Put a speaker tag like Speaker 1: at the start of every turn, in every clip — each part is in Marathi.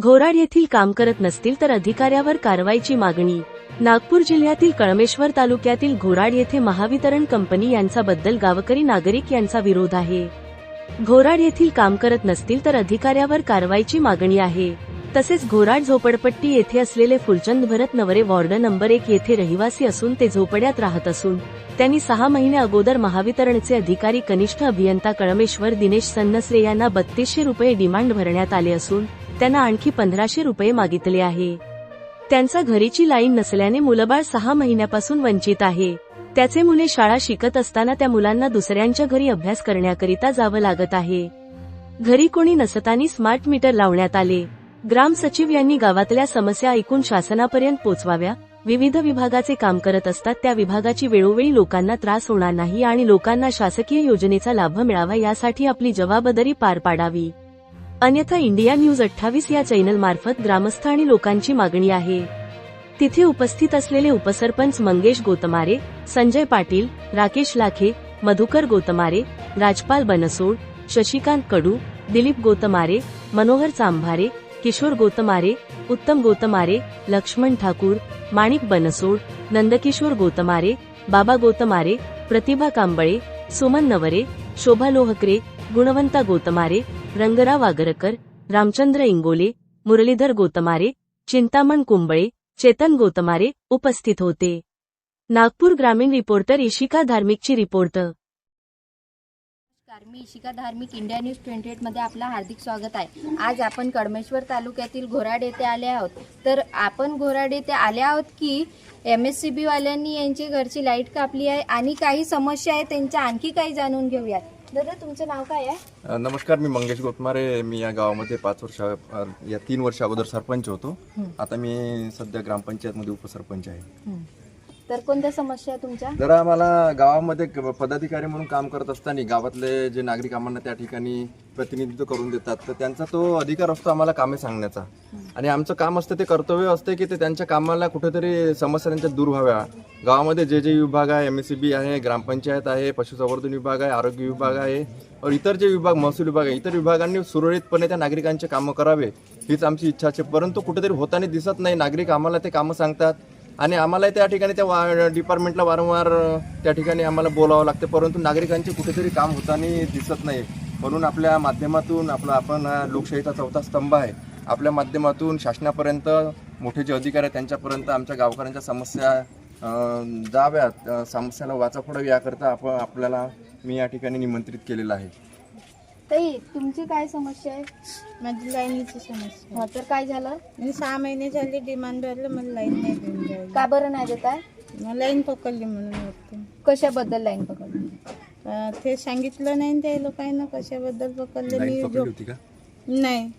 Speaker 1: घोराड येथील काम करत नसतील तर अधिकाऱ्यावर कारवाईची मागणी. नागपूर जिल्ह्यातील कळमेश्वर तालुक्यातील घोराड येथे महावितरण कंपनी यांच्याबद्दल गावकरी नागरिक यांचा विरोध आहे. घोराड येथील काम करत नसतील तर अधिकाऱ्यावर कारवाईची मागणी आहे. तसेच घोराड झोपडपट्टी येथे असलेले फुलचंद भरत नवरे वॉर्ड नंबर एक येथे रहिवासी असून ते झोपड्यात राहत असून त्यांनी सहा महिने अगोदर महावितरणचे अधिकारी कनिष्ठ अभियंता कळमेश्वर दिनेश सन्नसरे यांना बत्तीसशे रुपये डिमांड भरण्यात आले असून त्यांना आणखी पंधराशे रुपये मागितले आहे. त्यांचा घरीची लाईन नसल्याने मुलबाळ सहा महिन्यापासून वंचित आहे. त्याचे मुले शाळा शिकत असताना त्या मुलांना दुसऱ्यांच्या घरी अभ्यास करण्याकरिता जावं लागत आहे. घरी कोणी नसताना स्मार्ट मीटर लावण्यात आले. ग्राम सचिव यांनी गावातल्या समस्या ऐकून शासनापर्यंत पोचवाव्या विविध विभागाचे काम करत असतात त्या विभागाची वेळोवेळी लोकांना त्रास होणार नाही आणि लोकांना शासकीय योजनेचा लाभ मिळावा यासाठी आपली जबाबदारी पार पाडावी. अन्यथा इंडिया न्यूज अठ्ठावीस या चॅनल मार्फत ग्रामस्थ आणि लोकांची मागणी आहे. तिथे उपस्थित असलेले उपसरपंच मंगेश गोतमारे संजय पाटील राकेश लाखे मधुकर गोतमारे राजपाल बनसोड शशिकांत कडू दिलीप गोतमारे मनोहर चांभारे किशोर गोतमारे उत्तम गोतमारे लक्ष्मण ठाकूर माणिक बनसोड नंदकिशोर गोतमारे बाबा गोतमारे प्रतिभा कांबळे सुमन नवरे शोभा लोहकरे गुणवंता गोतमारे रंगराव आगरकर रामचंद्र इंगोले मुरलीधर गोतमारे चिंतामण कुंबळे चेतन गोतमारे उपस्थित होते. नागपूर ग्रामीण रिपोर्टर इशिका धार्मिकची रिपोर्ट.
Speaker 2: मी Ishika Dharmik India news twenty मध्ये आपलं हार्दिक स्वागत आहे. आज आपण कडमेश्वर तालुक्यातील घोराड येथे आले आहोत. तर आपण घोराड येथे आले आहोत की एम एस सी बी वाल्यांनी यांची घरची लाइट कापली आहे आणि काही समस्या आहे त्यांच्या आणखी काही जाणून घेऊयात. दादा तुमचं नाव काय आहे?
Speaker 3: नमस्कार मी मंगेश गोतमारे. मी या गावामध्ये पाच वर्ष या तीन वर्ष अगोदर सरपंच होतो. आता मी सध्या ग्रामपंचायतमध्ये उपसरपंच आहे.
Speaker 2: तर कोणत्या समस्या आहे तुमच्या?
Speaker 3: जरा आम्हाला गावामध्ये क- पदाधिकारी म्हणून काम करत असताना गावातले जे नागरिक आम्हाला त्या ठिकाणी प्रतिनिधित्व करून देतात तर त्यांचा तो अधिकार असतो आम्हाला कामे सांगण्याचा. आणि आमचं काम असतं ते कर्तव्य असते की ते त्यांच्या कामाला कुठेतरी समस्या त्यांच्या दूर व्हाव्या. गावामध्ये जे जे विभाग आहे एम एस सी बी आहे ग्रामपंचायत आहे पशुसंवर्धन विभाग आहे आरोग्य विभाग आहे और इतर जे विभाग महसूल विभाग आहे इतर विभागांनी सुरळीतपणे त्या नागरिकांचे कामं करावे हीच आमची इच्छा असते परंतु कुठेतरी होताना दिसत नाही नागरिक आम्हाला ते कामं सांगतात. आणि आम्हाला त्या ठिकाणी त्या वा डिपार्टमेंटला वारंवार त्या ठिकाणी आम्हाला बोलावं लागतं. परंतु नागरिकांचे कुठेतरी काम होताना दिसत नाही. म्हणून आपल्या माध्यमातून आपला आपण लोकशाहीचा चौथा स्तंभ आहे. आपल्या माध्यमातून शासनापर्यंत मोठे जे अधिकारी आहेत त्यांच्यापर्यंत आमच्या गावकऱ्यांच्या समस्या जाव्यात. समस्याला वाचा फोडावी याकरता आपण आपल्याला मी या ठिकाणी निमंत्रित केलेलं आहे.
Speaker 2: ताई तुमची काय समस्या आहे?
Speaker 4: माझी लाईनीची समस्या
Speaker 2: हा, तर काय झालं?
Speaker 4: मी सहा महिने झाले डिमांड भरलं मला लाईन नाही देऊन राहिली.
Speaker 2: का बरं नाही देत आहे
Speaker 4: मला लाईन पकडली म्हणून वाटतं.
Speaker 2: कशाबद्दल लाईन पकडली?
Speaker 4: अं, ते सांगितलं नाही ना त्या लोकांना कशाबद्दल पकडलं. मी झोप नाही.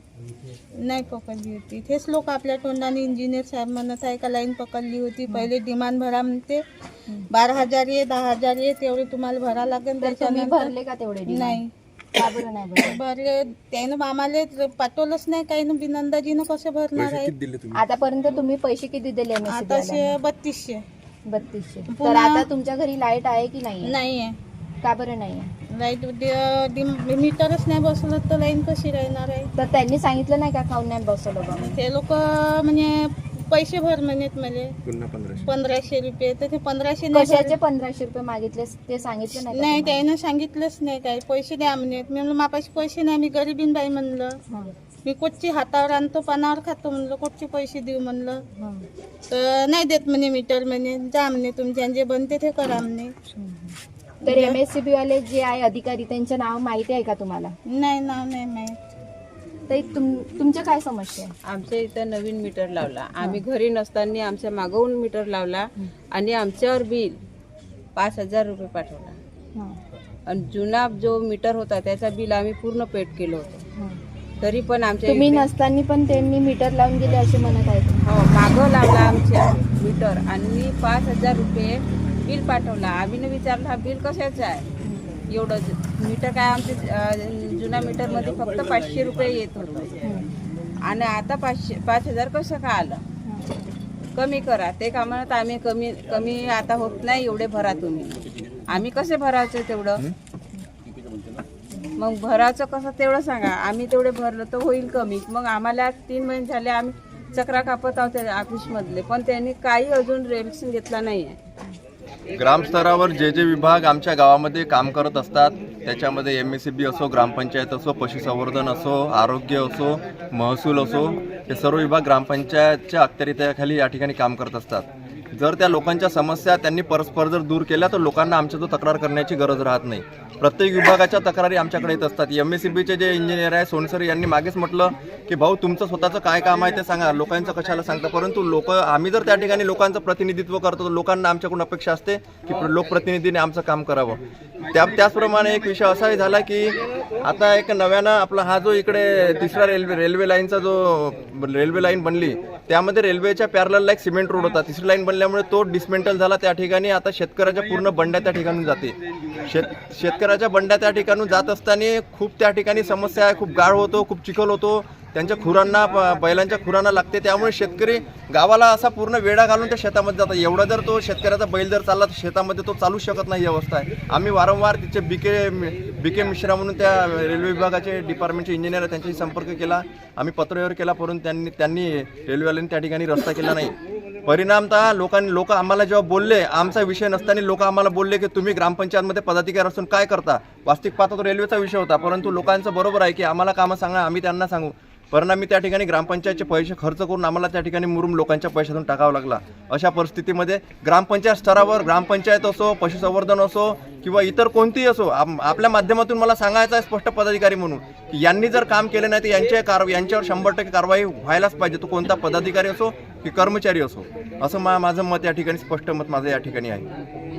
Speaker 4: नाही पकडली होती. तेच लोक आपल्या तोंडाने इंजिनियर साहेब म्हणत आहे का लाईन पकडली होती. पहिले डिमांड भरा म्हणते. बारा हजार ये दहा हजार ये तेवढे तुम्हाला भरा लागेल
Speaker 2: तर तुम्ही
Speaker 4: त्याच्यानंतर.
Speaker 2: भरले का तेवढे demand?
Speaker 4: नाही.
Speaker 2: का बरं नाही भरले
Speaker 4: भरले त्यानं आम्हाला पाठवलंच नाही काही ना बिनंदाजीनं कसं भरणार आहे?
Speaker 3: दिले तुम्ही?
Speaker 2: आतापर्यंत तुम्ही पैसे किती दिले MSCB
Speaker 4: आता
Speaker 2: वाल्यांना?
Speaker 4: बत्तीसशे.
Speaker 2: बत्तीसशे. तर
Speaker 4: पुन्हा-
Speaker 2: आता तुमच्या घरी लाइट आहे की नाही
Speaker 4: नाही आहे
Speaker 2: का बरं नाही आहे?
Speaker 4: लाइट मीटरच नाही बसवलं तर लाईन कशी राहणार आहे?
Speaker 2: तर त्यांनी सांगितलं नाही का खाऊन नाही बसवलं बा?
Speaker 4: ते लोक म्हणजे पैसे भर म्हणत मला.
Speaker 3: पुन्हा पंधराशे.
Speaker 4: पंधराशे रुपये. तर ते पंधराशे नाही
Speaker 2: कशाचे
Speaker 4: भरले.
Speaker 2: पंधराशे रुपये मागितले ते सांगितलं नाही का
Speaker 4: नाही
Speaker 2: तुम्हाला?
Speaker 4: त्यानं सांगितलंच नाही काय. पैसे द्या म्हणत. मी म्हणलं मापाशी पैसे नाही. मी गरीबीन बाई म्हणलं.
Speaker 2: हं,
Speaker 4: मी कोटची हातावर आणतो पानावर खातो म्हणलं. कोटचे पैसे देऊ म्हणलं.
Speaker 2: हं,
Speaker 4: तर नाही देत म्हणे मीटर म्हणे. जा म्हणे तुमच्या जे बनते ते करा म्हणे.
Speaker 2: हं. तर एम एस सी बी वाले जे आहे अधिकारी त्यांचं नाव माहिती आहे का तुम्हाला?
Speaker 4: नाही नाव नाही माहीत.
Speaker 2: तर तुम तुमच्या काय समस्या आहे?
Speaker 5: आमच्या इथं नवीन मीटर लावला. आम्ही घरी नसताना आमच्या मागवून मीटर लावला आणि आमच्यावर बिल पाच हजार रुपये पाठवला.
Speaker 2: हं,
Speaker 5: आणि जुना जो मीटर होता त्याचा बिल आम्ही पूर्ण पेड केलं होतं.
Speaker 2: हं.
Speaker 5: तरी पण आमच्या
Speaker 2: तुम्ही नसताना पण त्यांनी मीटर लावून गेले असे म्हणत आहे तुम्ही.
Speaker 5: हो मागं लावला आमच्या मीटर आणि पाच हजार रुपये बिल पाठवला. आम्ही न विचारलं हा बिल कशाचं आहे? एवढं मीटर काय आमचे अं, जुना मीटरमध्ये फक्त पाचशे रुपये येत होतं. आणि आता पाचशे पाच हजार कसं का आलं. कमी करा. ते का म्हणत आम्ही कमी कमी आता होत नाही एवढे भरा तुम्ही. आम्ही कसे भरायचे तेवढं? मग भराचं कसं तेवढं सांगा. आम्ही तेवढे भरलं तर होईल कमी. मग आम्हाला तीन महिने झाले आम्ही चक्रा कापत आहोत ऑफिसमधले पण त्यांनी काही अजून रिएक्शन घेतला नाही आहे
Speaker 3: ग्रामस्तरावर जे जे विभाग आमच्या गावामध्ये काम करत असतात त्याच्यामध्ये एम एस सी बी असो ग्रामपंचायत असो पशुसंवर्धन असो आरोग्य असो महसूल असो हे सर्व विभाग ग्रामपंचायतच्या अखत्यारीत्याखाली या ठिकाणी काम करत असतात. जर त्या लोकांच्या समस्या त्यांनी परस्पर जर दूर केल्या तर लोकांना आमच्याजवळ तक्रार करण्याची गरज राहत नाही. प्रत्येक विभागाच्या तक्रारी आमच्याकडे येत असतात. एम एस सी बीचे जे इंजिनियर आहे सोनसर यांनी मागेच म्हटलं की भाऊ तुमचं स्वतःचं काय काम आहे ते सांगा. लोकांचं कशाला सांगता? परंतु लोक आम्ही जर त्या ठिकाणी लोकांचं प्रतिनिधित्व करतो तर लोकांना आमच्याकडून अपेक्षा असते की लोकप्रतिनिधीने आमचं काम करावं. त्या त्याचप्रमाणे एक विषय असाही झाला की आता एक नव्यानं आपला हा जो इकडे तिसरा रेल्वे रेल्वे लाईनचा जो रेल्वे लाईन बनली त्यामध्ये रेल्वेच्या पॅरलला एक सिमेंट रोड होता. तिसरी लाईन बनल्यामुळे तो डिसमेंटल झाला त्या ठिकाणी. आता शेतकऱ्याच्या पूर्ण बंड्या त्या ठिकाणी जाते. शेत शेतकऱ्याच्या बंड्या त्या ठिकाणून जात असताना खूप त्या ठिकाणी समस्या आहे. खूप गाळ होतो खूप चिखल होतो. त्यांच्या खुरांना बैलांच्या खुरांना लागते. त्यामुळे शेतकरी गावाला असा पूर्ण वेढा घालून त्या शेतामध्ये जातात. एवढा जर तो शेतकऱ्याचा बैल जर चालला तर शेतामध्ये तो चालू शकत नाही ही अवस्था आहे. आम्ही वारंवार तिचे बीके बीके मिश्रा म्हणून त्या रेल्वे विभागाचे डिपार्टमेंटचे इंजिनियर त्यांच्याशी संपर्क केला. आम्ही पत्रव्यवहार केला परंतु त्यांनी त्यांनी रेल्वेवाल्यांनी त्या ठिकाणी रस्ता केला नाही. परिणामतः लोकांनी लोक आम्हाला जेव्हा बोलले आमचा विषय नसताना लोक आम्हाला बोलले की तुम्ही ग्रामपंचायतमध्ये पदाधिकारी असून काय करता? वास्तविक पाहता तो रेल्वेचा विषय होता. परंतु लोकांचं बरोबर आहे की आम्हाला कामं सांगा आम्ही त्यांना सांगू. परिणामी त्या ठिकाणी ग्रामपंचायतचे पैसे खर्च करून आम्हाला त्या ठिकाणी मुरुम लोकांच्या पैशातून टाकावं लागला. अशा परिस्थितीमध्ये ग्रामपंचायत स्तरावर ग्रामपंचायत असो पशुसंवर्धन असो किंवा इतर कोणतीही असो आपल्या माध्यमातून मला सांगायचं आहे स्पष्ट पदाधिकारी म्हणून की यांनी जर काम केले नाही तर यांच्या कार यांच्यावर शंभर टक्के कारवाई व्हायलाच पाहिजे. तो कोणता पदाधिकारी असो की कर्मचारी असो असं मा माझं मत या ठिकाणी स्पष्ट मत माझं या ठिकाणी आहे.